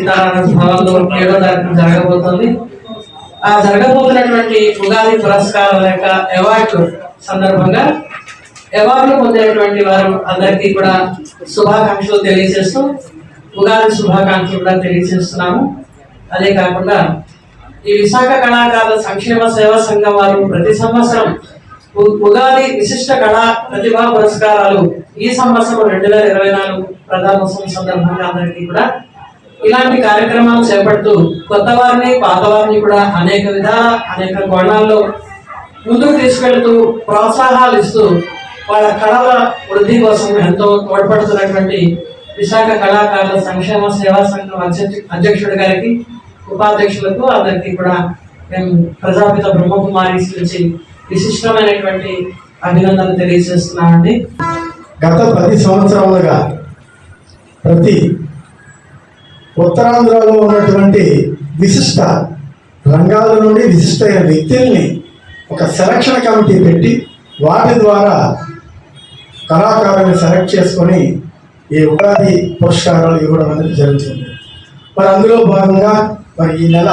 సీతారామ భవన్లో ఏడో తారీఖు జరగబోతుంది. ఆ జరగబోతున్నటువంటి ఉగాది పురస్కారాల యొక్క అవార్డు సందర్భంగా అవార్డులు పొందినటువంటి వారు అందరికీ కూడా శుభాకాంక్షలు తెలియజేస్తూ ఉగాది శుభాకాంక్షలు కూడా తెలియజేస్తున్నాము. అదే కాకుండా ఈ విశాఖ కళాకారుల సంక్షేమ సేవా సంఘం వారు ప్రతి సంవత్సరం ఉగాది విశిష్ట కళా ప్రతిభా పురస్కారాలు ఈ సంవత్సరం రెండు వేల ఇరవై నాలుగు ప్రధానోత్సవం సందర్భంగా అందరికీ కూడా ఇలాంటి కార్యక్రమాలు చేపడుతూ కొత్త వారిని పాత వారిని కూడా అనేక విధాల అనేక కోణాల్లో ముందుకు తీసుకెళ్తూ ప్రోత్సాహాలు ఇస్తూ వాళ్ళ కళల వృద్ధి కోసం ఎంతో తోడ్పడుతున్నటువంటి విశాఖ కళాకారుల సంక్షేమ సేవా సంఘం అధ్యక్ష- అధ్యక్షుడి గారికి ఉపాధ్యక్షులకు అందరికీ కూడా మేము ప్రజాపిత బ్రహ్మకుమారి నుంచి విశిష్టమైనటువంటి అభినందనలు తెలియజేస్తున్నామండి. గత పది సంవత్సరాలుగా ప్రతి ఉత్తరాంధ్రలో ఉన్నటువంటి విశిష్ట రంగాల నుండి విశిష్టమైన వ్యక్తుల్ని ఒక సెలక్షన్ కమిటీ పెట్టి వాటి ద్వారా కళాకారుని సెలెక్ట్ చేసుకొని ఈ ఉగాది పురస్కారాలు ఇవ్వడం అనేది జరుగుతుంది. మరి అందులో భాగంగా మరి ఈ నెల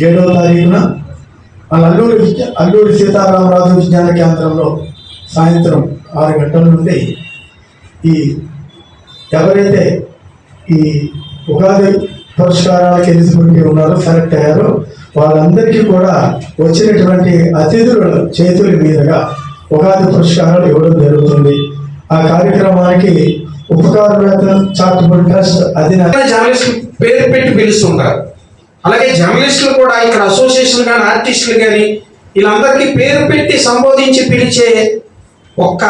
ఏడవ తారీఖున మన అల్లూరి అల్లూరి సీతారామరాజు విజ్ఞాన కేంద్రంలో సాయంత్రం ఆరు గంటల నుండి ఈ ఎవరైతే ఈ ఉగాది పురస్కారాలకు ఎలిజిబిలిటీ ఉన్నారు సెలెక్ట్ అయ్యారు వాళ్ళందరికీ కూడా వచ్చినటువంటి అతిథుల చేతుల మీదుగా ఉగాది పురస్కారాలు ఇవ్వడం జరుగుతుంది. ఆ కార్యక్రమానికి ఉపకారవేతన చారిటబుల్ ట్రస్ట్ అధినేత జర్నలిస్ట్ పేరు పెట్టి పిలుస్తుంటారు. అలాగే జర్నలిస్టులు కూడా ఇక్కడ అసోసియేషన్ కానీ ఆర్టిస్టులు కానీ వీళ్ళందరికీ పేరు పెట్టి సంబోధించి పిలిచే ఒక్క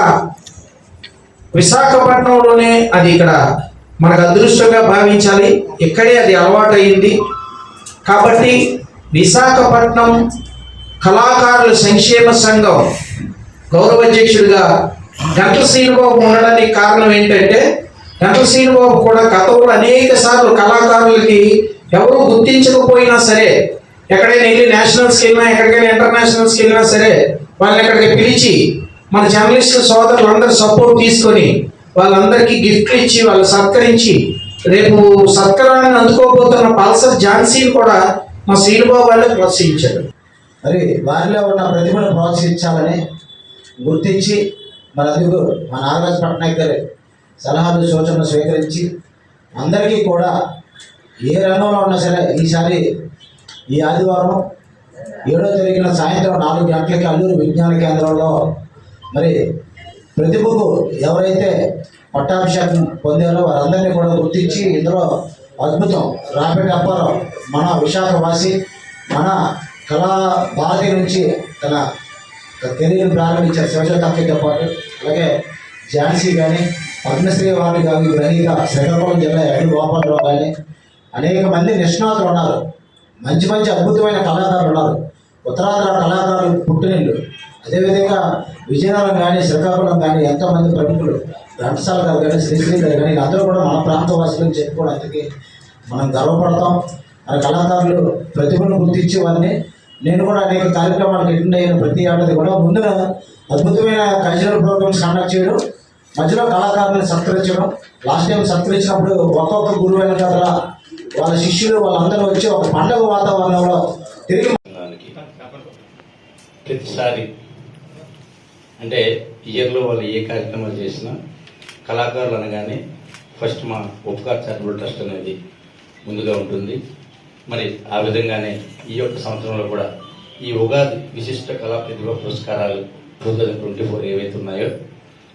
విశాఖపట్నంలోనే అది ఇక్కడ మనకు అదృష్టంగా భావించాలి. ఇక్కడే అది అలవాటైంది. కాబట్టి విశాఖపట్నం కళాకారుల సంక్షేమ సంఘం గౌరవ అధ్యక్షుడిగా గంటల శ్రీనుబాబు ఉండడానికి కారణం ఏంటంటే గంటల శ్రీనుబాబు కూడా గతంలో అనేక సార్లు కళాకారులకి ఎవరు గుర్తించకపోయినా సరే ఎక్కడైనా వెళ్ళి నేషనల్స్కి వెళ్ళినా ఎక్కడికైనా ఇంటర్నేషనల్స్కి వెళ్ళినా సరే వాళ్ళని ఎక్కడికి పిలిచి మన జర్నలిస్ట్ సోదరులందరూ సపోర్ట్ తీసుకొని వాళ్ళందరికీ గిఫ్ట్లు ఇచ్చి వాళ్ళు సత్కరించి రేపు సత్కరాన్ని అందుకోబోతున్న పల్సర్ ఝాన్సీని కూడా మా శ్రీనుబాబు వాళ్ళే ప్రోత్సహించారు. మరి వారిలో ఉన్న ప్రతిభను ప్రోత్సహించాలని గుర్తించి మన అందుకు మా నాగరాజ్ పట్నాయక్ గారి సలహాలు సూచనలు స్వీకరించి అందరికీ కూడా ఏ రంగంలో ఉన్నా సరే ఈసారి ఈ ఆదివారం ఏడో తారీఖున సాయంత్రం నాలుగు గంటలకి అల్లూరు విజ్ఞాన కేంద్రంలో మరి ప్రతిభకు ఎవరైతే పట్టాభిషేకం పొందారో వారందరినీ కూడా గుర్తించి ఇందులో అద్భుతం రాపిడ్ అప్పారావు మన విశాఖవాసి మన కళా భారతి నుంచి తన కెరీర్ ప్రారంభించారు శివజోతక్కతో పాటు. అలాగే ఝాన్సీ కానీ పద్మశ్రీ వారిని కానీ గ్రహీత శ్రీకాకుళం జిల్లా ఎడి గోపాలరావు కానీ అనేక మంది నిష్ణాతులు ఉన్నారు. మంచి మంచి అద్భుతమైన కళాకారులు ఉన్నారు. ఉత్తరాంధ్ర కళాకారులు పుట్టినిల్లు. అదేవిధంగా విజయనగరం కానీ శ్రీకాకుళం కానీ ఎంతోమంది ప్రముఖులు ఘంటసాల గారు కానీ శ్రీశ్రీ గారు కానీ అందరూ కూడా మన ప్రాంత వాసులను చెప్పుకోవడానికి మనం గర్వపడతాం. మన కళాకారులు ప్రతిభను గుర్తించి వారిని నేను కూడా అనేక కార్యక్రమాలకు అటెండ్ అయిన ప్రతి ఏడాది కూడా. ముందున అద్భుతమైన కల్చరల్ ప్రోగ్రామ్స్ కండక్ట్ చేయడం మధ్యలో కళాకారులను సత్కరించడం లాస్ట్ టైం సత్కరించినప్పుడు ఒక్కొక్క గురువు అయిన కదా వాళ్ళ శిష్యులు వాళ్ళందరూ వచ్చి ఒక పండగ వాతావరణంలో తిరిగి ప్రతిసారి అంటే ఇయర్లో వాళ్ళు ఏ కార్యక్రమాలు చేసినా కళాకారులు అనగానే ఫస్ట్ మా ఉపకార్ చారిటబుల్ ట్రస్ట్ అనేది ముందుగా ఉంటుంది. మరి ఆ విధంగానే ఈ యొక్క సంవత్సరంలో కూడా ఈ ఉగాది విశిష్ట కళా ప్రతిభ పురస్కారాలు టూ థౌజండ్ ట్వంటీ ఫోర్ ఏవైతే ఉన్నాయో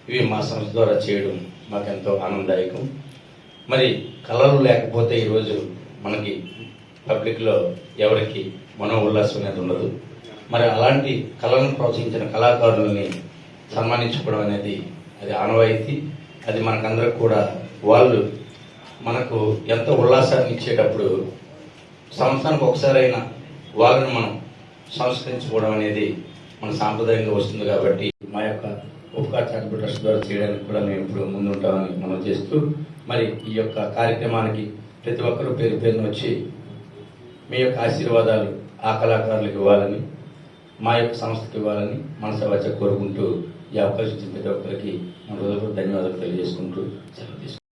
ఇవి మా సంస్థ ద్వారా చేయడం మాకెంతో ఆనందదాయకం. మరి కళలు లేకపోతే ఈరోజు మనకి పబ్లిక్లో ఎవరికి మనో ఉల్లాసం అనేది ఉండదు. మరి అలాంటి కళలను ప్రోత్సహించిన కళాకారులని సన్మానించుకోవడం అనేది అది ఆనవాయితీ. అది మనకందరికి కూడా వాళ్ళు మనకు ఎంతో ఉల్లాసాన్ని ఇచ్చేటప్పుడు సంవత్సరానికి ఒకసారైనా వాళ్ళని మనం సంస్కరించుకోవడం అనేది మన సాంప్రదాయంగా వస్తుంది కాబట్టి మా యొక్క ఉపకార చారిటబుల్ ట్రస్ట్ ద్వారా చేయడానికి కూడా మేము ఇప్పుడు ముందుంటామని మనం చేస్తూ మరి ఈ యొక్క కార్యక్రమానికి ప్రతి ఒక్కరూ పేరు పేరున వచ్చి మీ యొక్క ఆశీర్వాదాలు ఆ కళాకారులకు ఇవ్వాలని మా యొక్క సంస్థకి ఇవ్వాలని మనసు వచ్చ కోరుకుంటూ ఈ అవకాశం ఇచ్చిన ప్రతి ఒక్కరికి మన హృదయపూర్వక ధన్యవాదాలు తెలియజేసుకుంటూ సెలవు తీసుకుంటాం